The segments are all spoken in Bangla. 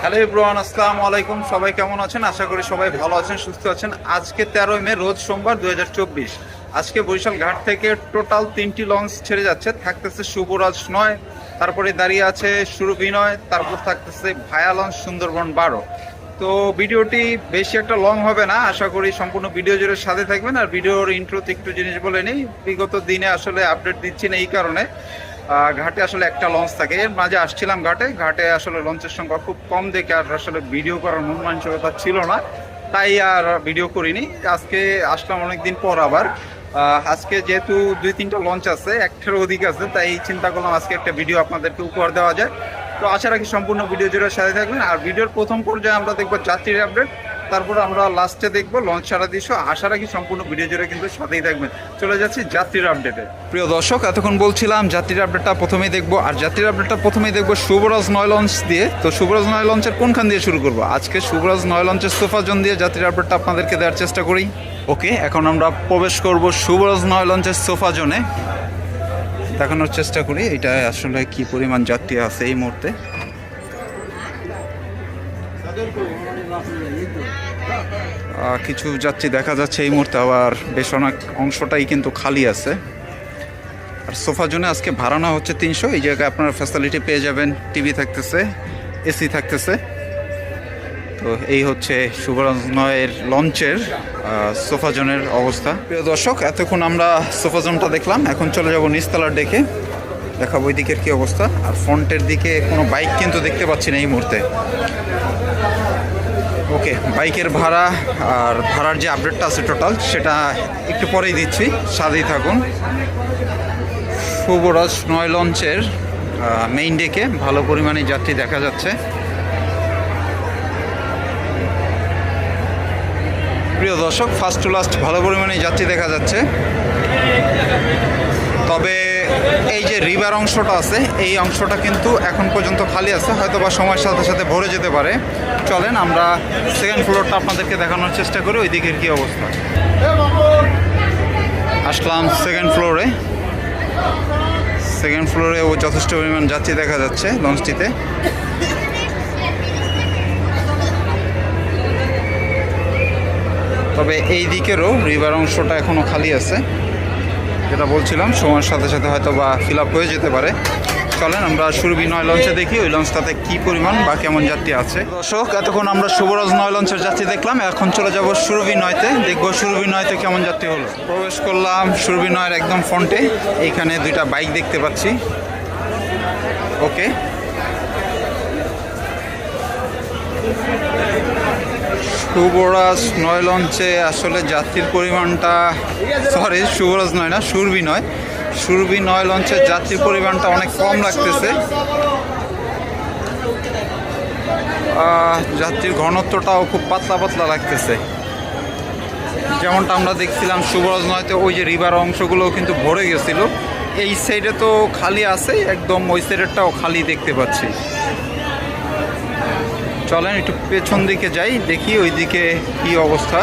হ্যালো ইব্রাহান আসসালামু আলাইকুম সবাই কেমন আছেন? আশা করি সবাই ভালো আছেন, সুস্থ আছেন। আজকে তেরোই মে, রোজ সোমবার দু হাজার চব্বিশ। আজকে বরিশাল ঘাট থেকে টোটাল তিনটি লঞ্চ ছেড়ে যাচ্ছে। থাকতেছে শুভরাজ নয়, তারপরে দাঁড়িয়ে আছে সুর বিনয়, তারপর থাকতেছে ভায়া লঞ্চ সুন্দরবন বারো। তো ভিডিওটি বেশি একটা লং হবে না, আশা করি সম্পূর্ণ ভিডিও জুড়ে সাথে থাকবেন। আর ভিডিওর ইন্ট্রোতে একটু জিনিস বলে নিই, বিগত দিনে আসলে আপডেট দিচ্ছি না এই কারণে। ঘাটে আসলে একটা লঞ্চ থাকে। এর মাঝে আসছিলাম ঘাটে। ঘাটে আসলে লঞ্চের সংখ্যা খুব কম দেখে আর আসলে ভিডিও করার মন মানসিকতা ছিল না। তাই আর ভিডিও করিনি। আজকে আসলাম অনেকদিন পর আবার। আজকে যেহেতু দুই, তিনটা লঞ্চ আছে, একটার অধিক আছে, তাই চিন্তা করলাম আজকে একটা ভিডিও আপনাদেরকে উপহার দেওয়া যায় তো আশা রাখি সম্পূর্ণ ভিডিও জুড়ে সাথে থাকবেন। আর ভিডিওর প্রথম পর্যায়ে আমরা দেখব যাত্রীর আপডেট তারপর আমরা লাস্টে দেখব, লঞ্চ সারা দিশো আশা রাখি সম্পূর্ণ ভিডিও জুড়ে কিন্তু সাথেই থাকবেন। চলে যাচ্ছি যাত্রীর আপডেটে প্রিয় দর্শক, এতক্ষণ বলছিলাম যাত্রীর আপডেটটা প্রথমেই দেখব, আর যাত্রীর আপডেটটা প্রথমেই দেখব শুভরাজ নয় লঞ্চ দিয়ে। তো শুভরাজ নয় লঞ্চের কোনখান দিয়ে শুরু করব? আজকে শুভরাজ নয় লঞ্চের সোফাজন দিয়ে যাত্রীর আপডেটটা আপনাদেরকে দেওয়ার চেষ্টা করি। ওকে, এখন আমরা প্রবেশ করব শুভরাজ নয় লঞ্চের সোফা জোনে। দেখানোর চেষ্টা করি, এটা আসলে কি পরিমাণ যাত্রী আছে এই মুহূর্তে। কিছু যাত্রী দেখা যাচ্ছে এই মুহূর্তে, আবার বেশ অনেক অংশটাই কিন্তু খালি আছে। আর সোফা জোনে আজকে ভাড়া নেওয়া হচ্ছে তিনশো, এই জায়গায় আপনারা ফ্যাসিলিটি পেয়ে যাবেন টিভি থাকতেছে এসি থাকতেছে। তো এই হচ্ছে শুভরাজ নয়ের লঞ্চের সোফা জোনের অবস্থা। প্রিয় দর্শক, এতক্ষণ আমরা সোফা জোনটা দেখলাম, এখন চলে যাব নিচতলার ডেকে দেখাবো ওই দিকের কি অবস্থা। আর ফ্রন্টের দিকে কোনো বাইক কিন্তু দেখতে পাচ্ছি না এই মুহূর্তে। ওকে, বাইকের ভাড়া আর ভাড়ার যে আপডেটটা আছে টোটাল সেটা একটু পরেই দিচ্ছি। সাথেই থাকুন। শুভরাজ নয় লঞ্চের মেইন ডেকে ভালো পরিমাণে যাত্রী দেখা যাচ্ছে। প্রিয় দর্শক ফার্স্ট টু লাস্ট ভালো পরিমাণে যাত্রী দেখা যাচ্ছে। তবে এই যে রিভার অংশটা আছে, এই অংশটা কিন্তু এখন পর্যন্ত খালি আছে হয়তো বা সময়ের সাথে সাথে ভরে যেতে পারে। চলেন, আমরা সেকেন্ড ফ্লোরটা আপনাদেরকে দেখানোর চেষ্টা করি ওই দিকের কী অবস্থা। আসলাম সেকেন্ড ফ্লোরে সেকেন্ড ফ্লোরে ও যথেষ্ট পরিমাণ যাত্রী দেখা যাচ্ছে লঞ্চটিতে। তবে এই দিকেরও রিভার অংশটা এখনও খালি আছে। যেটা বলছিলাম, সময়ের সাথে সাথে হয়তো বা ফিল হয়ে যেতে পারে। চলেন, আমরা সুরভি নয় লঞ্চে দেখি, ওই লঞ্চটাতে কি পরিমাণ বা কেমন যাত্রী আছে। দর্শক, এতক্ষণ আমরা শুভরাজ নয় লঞ্চের যাত্রী দেখলাম, এখন চলে যাব সুরভি নয়তে দেখব সুরভি নয়তে কেমন যাত্রী হলো। প্রবেশ করলাম সুরভি নয়ের একদম ফ্রন্টে এইখানে দুইটা বাইক দেখতে পাচ্ছি। ওকে। শুভরাজ নয় লঞ্চে আসলে যাত্রীর পরিমাণটা সরি শুভরাজ নয় না, সুরভি নয়। সুরভি নয় লঞ্চের যাত্রীর পরিমাণটা অনেক কম লাগতেছে। যাত্রীর ঘনত্বটাও খুব পাতলা পাতলা লাগতেছে। যেমনটা আমরা দেখছিলাম শুভরাজ নয়তে ওই যে রিভার অংশগুলো কিন্তু ভরে গেছিল। এই সাইডে তো খালি আছে, একদম ওই সাইডেরটাও খালি দেখতে পাচ্ছি। চলেন, একটু পেছন দিকে যাই, দেখি ওইদিকে কি অবস্থা।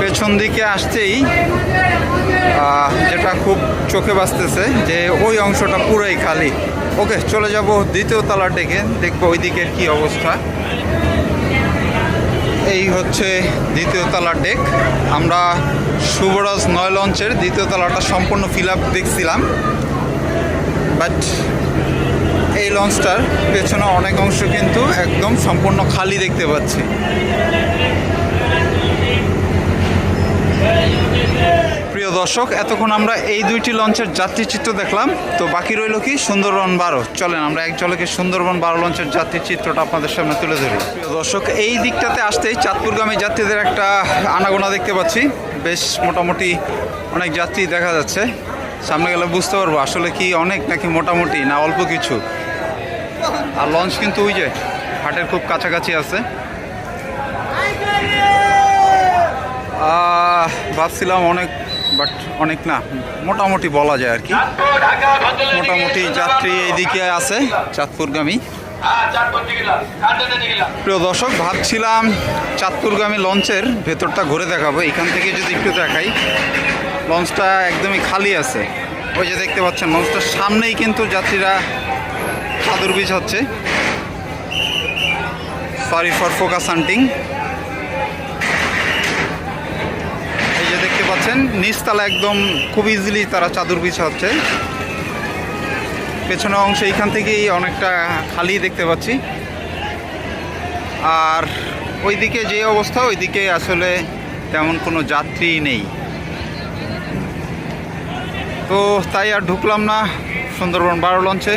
পেছন দিকে আসতেই যেটা খুব চোখে বাজতেছে যে ওই অংশটা পুরোই খালি। ওকে, চলে যাব দ্বিতীয় তলার ডেকে দেখব ওই দিকের কি অবস্থা। এই হচ্ছে দ্বিতীয় তলার ডেক আমরা শুভরাজ নয় লঞ্চের দ্বিতীয় তলাটা সম্পূর্ণ ফিল আপ দেখছিলাম। বাট লঞ্চটার পেছনে অনেক অংশ কিন্তু একদম সম্পূর্ণ খালি দেখতে পাচ্ছি। প্রিয় দর্শক, এতক্ষণ আমরা এই দুইটি লঞ্চের যাত্রী চিত্র দেখলাম। তো বাকি রইল কি? সুন্দরবন বারো। চলেন, আমরা এক জলকে সুন্দরবন বারো লঞ্চের যাত্রী চিত্রটা আপনাদের সামনে তুলে ধরি। প্রিয় দর্শক, এই দিকটাতে আসতেই চাঁদপুরগামী যাত্রীদের একটা আনাগোনা দেখতে পাচ্ছি। বেশ মোটামুটি অনেক যাত্রী দেখা যাচ্ছে। সামনে গেলে বুঝতে পারব আসলে কি অনেক নাকি মোটামুটি না অল্প কিছু। আর লঞ্চ কিন্তু ওই যে হাটের খুব কাছাকাছি আছে। ভাবছিলাম অনেক বাট অনেক না, মোটামুটি বলা যায় আর কি। মোটামুটি যাত্রী এইদিকে আছে, চাঁদপুরগামী। প্রিয় দর্শক, ভাবছিলাম চাঁদপুরগামী লঞ্চের ভেতরটা ঘুরে দেখাবো। এখান থেকে যদি একটু দেখাই, লঞ্চটা একদমই খালি আছে। ওই যে দেখতে পাচ্ছেন, লঞ্চটার সামনেই কিন্তু যাত্রীরা চাদর বীজ হচ্ছে। সরি ফর ফোকাস হান্টিং এই যে দেখতে পাচ্ছেন, নিচতলা একদম খুব ইজিলি তারা চাদর বীজ হচ্ছে। পেছনের অংশ এইখান থেকেই অনেকটা খালি দেখতে পাচ্ছি। আর ওইদিকে যে অবস্থা, ওইদিকে আসলে তেমন কোনো যাত্রী নেই। তো তাই আর ঢুকলাম না। সুন্দরবন বারো লঞ্চে।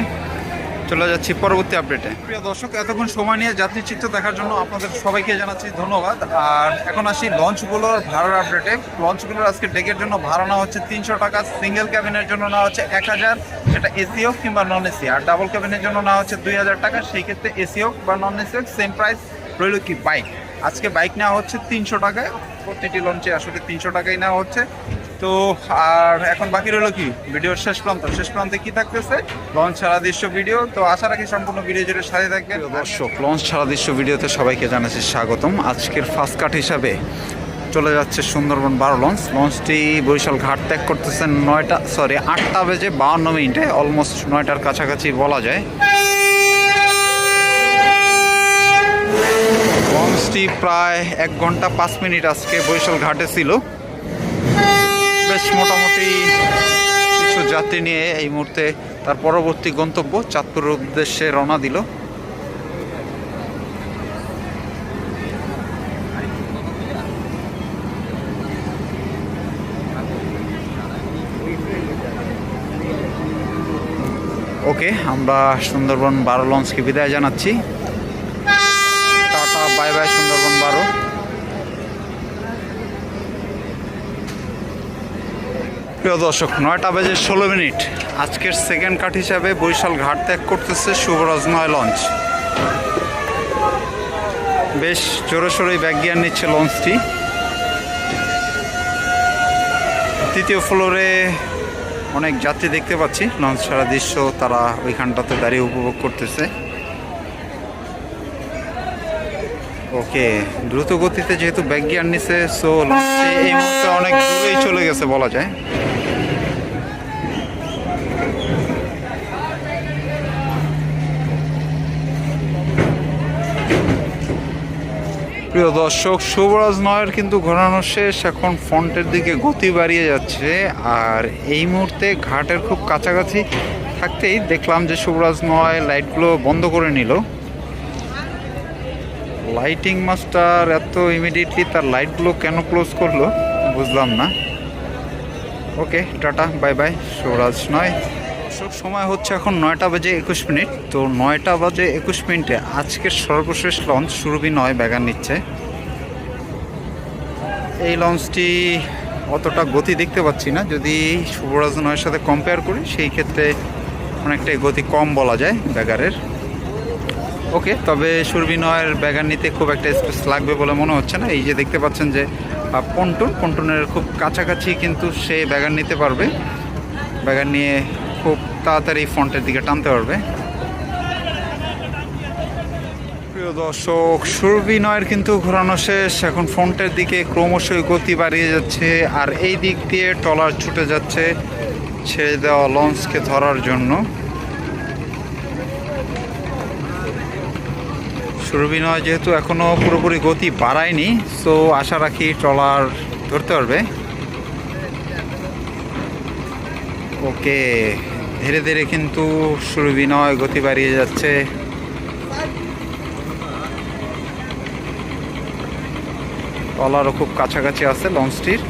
চলে যাচ্ছি পরবর্তী আপডেটে প্রিয় দর্শক, এতক্ষণ সময় নিয়ে যাত্রী চিত্র দেখার জন্য আপনাদের সবাইকে জানাচ্ছি ধন্যবাদ। আর এখন আসি লঞ্চগুলোর ভাড়ার আপডেটে লঞ্চগুলোর আজকে ডেকের জন্য ভাড়া নেওয়া হচ্ছে তিনশো টাকা সিঙ্গেল ক্যাবিনের জন্য নেওয়া হচ্ছে এক হাজার, সেটা এসি হোক কিংবা নন এসি আর ডাবল ক্যাবিনের জন্য নেওয়া হচ্ছে দুই হাজার টাকা, সেই ক্ষেত্রে এসি হোক বা নন এসি হোক সেম প্রাইস রইল কি বাইক আজকে বাইক নেওয়া হচ্ছে তিনশো টাকায়, প্রতিটি লঞ্চে আসলে তিনশো টাকাই নেওয়া হচ্ছে। তো, আর এখন বাকি রইল কি? ভিডিওর শেষ প্রান্ত। শেষ প্রান্তে কি থাকতেছে? লঞ্চ ছাড়া দৃশ্য ভিডিও। তো আশা রাখি সম্পূর্ণ ভিডিও জুড়ে সাথে থাকবে দর্শক, লঞ্চ ছাড়া দৃশ্য ভিডিওতে সবাইকে জানাচ্ছি স্বাগতম। আজকের ফার্স্ট কাট হিসাবে চলে যাচ্ছে সুন্দরবন বারো লঞ্চ। লঞ্চটি বরিশাল ঘাট ত্যাগ করতেছে নয়টা সরি আটটা বেজে বাহান্ন মিনিটে। অলমোস্ট নয়টার কাছাকাছি বলা যায়। লঞ্চটি প্রায় এক ঘণ্টা পাঁচ মিনিট আজকে বরিশাল ঘাটে ছিল। বেশ মোটামুটি কিছু যাত্রী নিয়ে এই মুহূর্তে তার পরবর্তী গন্তব্য চাঁদপুরের উদ্দেশ্যে রওনা দিল। ওকে, আমরা সুন্দরবন বারো লঞ্চকে বিদায় জানাচ্ছি। টাটা, বাই বাই সুন্দরবন বারো। প্রিয় দর্শক, নয়টা বেজে ষোলো মিনিট। আজকের সেকেন্ড কাট হিসাবে বরিশাল ঘাট ত্যাগ করতেছে শুভরাজ নয় লঞ্চ বেশ জোরে সোরেই ব্যাগ গিয়ার নিচ্ছে লঞ্চটি তৃতীয় ফ্লোরে অনেক যাত্রী দেখতে পাচ্ছি। লঞ্চ ছাড়া দৃশ্য তারা ওইখানটাতে দাঁড়িয়ে উপভোগ করতেছে। ওকে দ্রুত গতিতে যেহেতু ব্যাগ গিয়ার নিছে সো লঞ্চটি এই মুহূর্তে অনেক দূরেই চলে গেছে বলা যায়। প্রিয় দর্শক, শুভরাজ নয়ের কিন্তু ঘোরানো শেষ। এখন ফ্রন্টের দিকে গতি বাড়িয়ে যাচ্ছে। আর এই মুহূর্তে ঘাটের খুব কাছাকাছি থাকতেই দেখলাম যে শুভরাজ নয়, লাইটগুলো বন্ধ করে নিল। লাইটিং মাস্টার এত ইমিডিয়েটলি তার লাইটগুলো কেন ক্লোজ করল বুঝলাম না। Okay tata bye bye Shubhraj নয়। সব সময় হচ্ছে এখন নয়টা বাজে একুশ মিনিট, তো নয়টা বাজে একুশ মিনিটে আজকের সর্বশেষ লঞ্চ সুরভি নয় ব্যাগান নিচ্ছে। এই লঞ্চটি অতটা গতি দেখতে পাচ্ছি না, যদি শুভরাজ নয়ের সাথে কম্পেয়ার করি, সেই ক্ষেত্রে অনেকটাই গতি কম বলা যায় ব্যাগারের ওকে, তবে সুরভি নয়ের ব্যাগান নিতে খুব একটা স্পেস লাগবে বলে মনে হচ্ছে না। এই যে দেখতে পাচ্ছেন যে পন্টন, পন্টনের খুব কাছাকাছি কিন্তু সে ব্যাগান নিতে পারবে। ব্যাগান নিয়ে খুব তাড়াতাড়ি ফ্রন্টের দিকে টানতে পারবে। প্রিয় দর্শক সুরবিনয়ের কিন্তু ঘোরানো শেষ। এখন ফ্রন্টের দিকে ক্রমশই গতি বাড়িয়ে যাচ্ছে আর এই দিক দিয়ে টলার ছুটে যাচ্ছে ছেড়ে দেওয়া লঞ্চকে ধরার জন্য। সুরবিনয় যেহেতু এখনও পুরোপুরি গতি বাড়ায়নি সো আশা রাখি ট্রলার ধরতে পারবে। ওকে, ধীরে ধীরে কিন্তু সুরবিনয় গতি বাড়িয়ে যাচ্ছে। ট্রলারও খুব কাছাকাছি আছে, লঞ্চটির।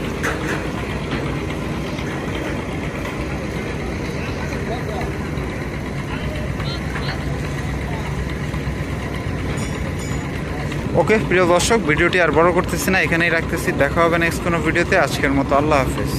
ওকে, প্রিয় দর্শক, ভিডিওটি আর বড় করতেছি না, এখানেই রাখতেছি। দেখা হবে নেক্সট কোনো ভিডিওতে। আজকের মতো আল্লাহ হাফিজ।